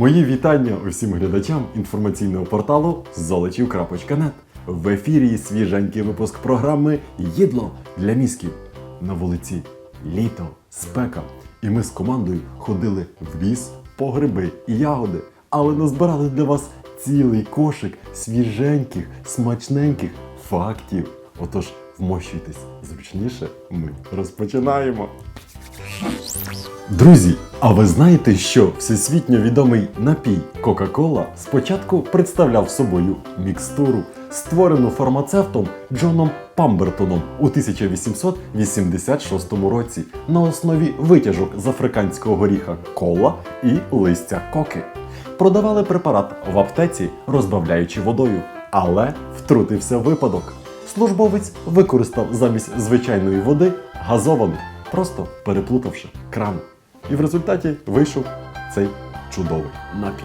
Мої вітання усім глядачам інформаційного порталу золочів.нет. В ефірі свіженький випуск програми Їдло для мізків. На вулиці літо, спека. І ми з командою ходили в ліс по гриби і ягоди, але назбирали для вас цілий кошик свіженьких, смачненьких фактів. Отож, вмощуйтесь зручніше, ми розпочинаємо. Друзі, а ви знаєте, що всесвітньо відомий напій Кока-Кола спочатку представляв собою мікстуру, створену фармацевтом Джоном Памбертоном у 1886 році на основі витяжок з африканського горіха кола і листя коки. Продавали препарат в аптеці, розбавляючи водою, але втрутився випадок. Службовець використав замість звичайної води газовану, просто переплутавши кран. І в результаті вийшов цей чудовий напій.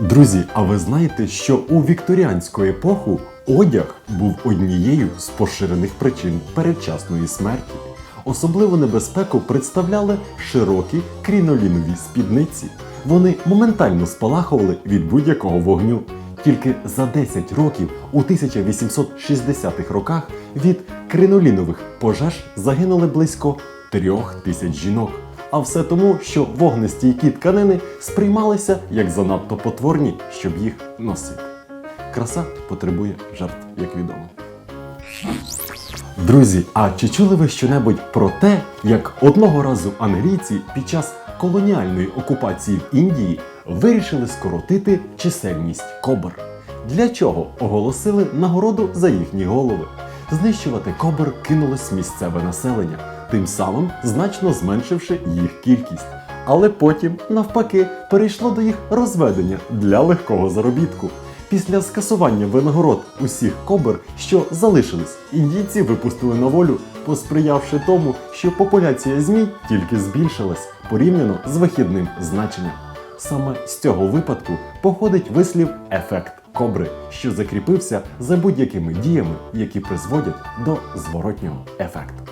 Друзі, а ви знаєте, що у вікторіанську епоху одяг був однією з поширених причин передчасної смерті. Особливу небезпеку представляли широкі крінолінові спідниці. Вони моментально спалахували від будь-якого вогню. Тільки за 10 років у 1860-х роках від кринолінових пожеж загинули близько трьох тисяч жінок. А все тому, що вогнестійкі тканини сприймалися як занадто потворні, щоб їх носити. Краса потребує жертв, як відомо. Друзі, а чи чули ви щонебудь про те, як одного разу англійці під час колоніальної окупації в Індії вирішили скоротити чисельність кобр? Для чого оголосили нагороду за їхні голови? Знищувати кобр кинулось місцеве населення, тим самим значно зменшивши їх кількість. Але потім, навпаки, перейшло до їх розведення для легкого заробітку. Після скасування винагород усіх кобр, що залишились, індійці випустили на волю, посприявши тому, що популяція змій тільки збільшилась порівняно з вихідним значенням. Саме з цього випадку походить вислів ефект кобри, що закріпився за будь-якими діями, які призводять до зворотнього ефекту.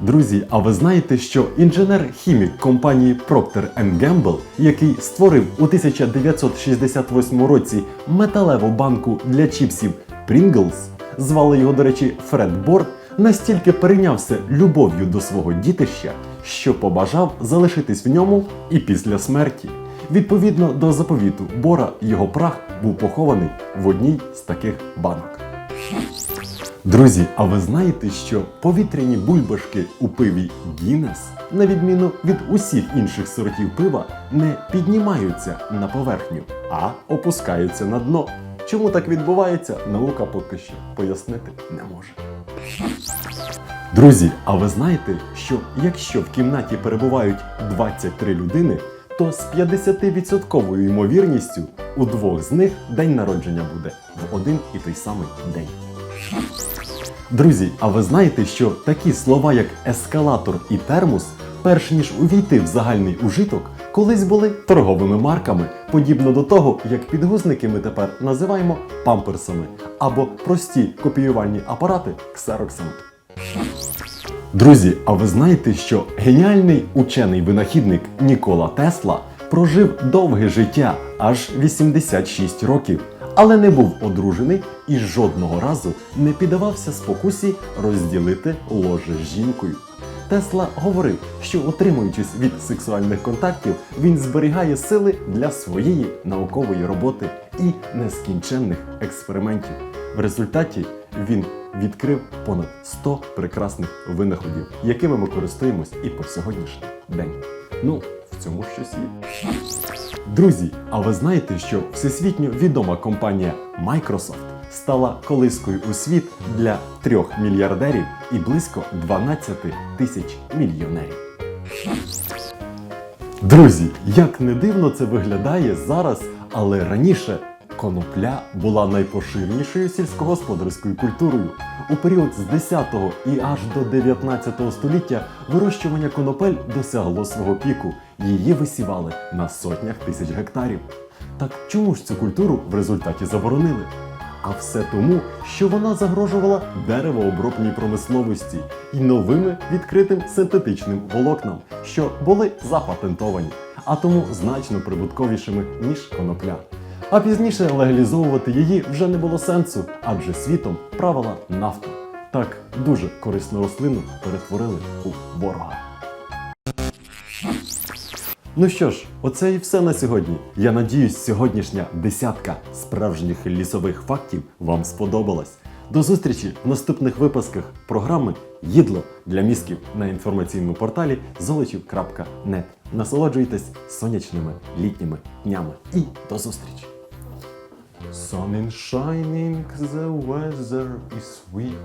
Друзі, а ви знаєте, що інженер-хімік компанії Procter Gamble, який створив у 1968 році металеву банку для чіпсів Pringles, звали його, до речі, Фред Борд, настільки перейнявся любов'ю до свого дітища, що побажав залишитись в ньому і після смерті. Відповідно до заповіту Бора, його прах був похований в одній з таких банок. Друзі, а ви знаєте, що повітряні бульбашки у пиві Гіннес, на відміну від усіх інших сортів пива, не піднімаються на поверхню, а опускаються на дно. Чому так відбувається, наука поки що пояснити не може. Друзі, а ви знаєте, що якщо в кімнаті перебувають 23 людини, то з 50% ймовірністю у двох з них день народження буде в один і той самий день. Друзі, а ви знаєте, що такі слова, як ескалатор і термос, перш ніж увійти в загальний ужиток, колись були торговими марками, подібно до того, як підгузники ми тепер називаємо памперсами або прості копіювальні апарати ксероксами. Друзі, а ви знаєте, що геніальний учений винахідник Нікола Тесла прожив довге життя аж 86 років, але не був одружений і жодного разу не піддавався спокусі розділити ложе з жінкою. Тесла говорив, що отримуючись від сексуальних контактів, він зберігає сили для своєї наукової роботи і нескінченних експериментів. В результаті він відкрив понад 100 прекрасних винаходів, якими ми користуємось і по сьогоднішній день. Ну, в цьому щось є. Друзі, а ви знаєте, що всесвітньо відома компанія Microsoft стала колискою у світ для трьох мільярдерів і близько 12 тисяч мільйонерів. Друзі, як не дивно це виглядає зараз, але раніше конопля була найпоширенішою сільськогосподарською культурою. У період з 10 і аж до 19 століття вирощування конопель досягло свого піку. Її висівали на сотнях тисяч гектарів. Так чому ж цю культуру в результаті заборонили? А все тому, що вона загрожувала деревообробній промисловості і новими відкритим синтетичним волокнам, що були запатентовані, а тому значно прибутковішими ніж конопля. А пізніше легалізовувати її вже не було сенсу, адже світом правила нафта. Так дуже корисну рослину перетворили у ворога. Ну що ж, оце і все на сьогодні. Я надіюсь, сьогоднішня десятка справжніх лісових фактів вам сподобалась. До зустрічі в наступних випусках програми Їдло для мізків на інформаційному порталі золочів.нет. Насолоджуйтесь сонячними літніми днями і до зустрічі! Sun is shining, the weather is sweet.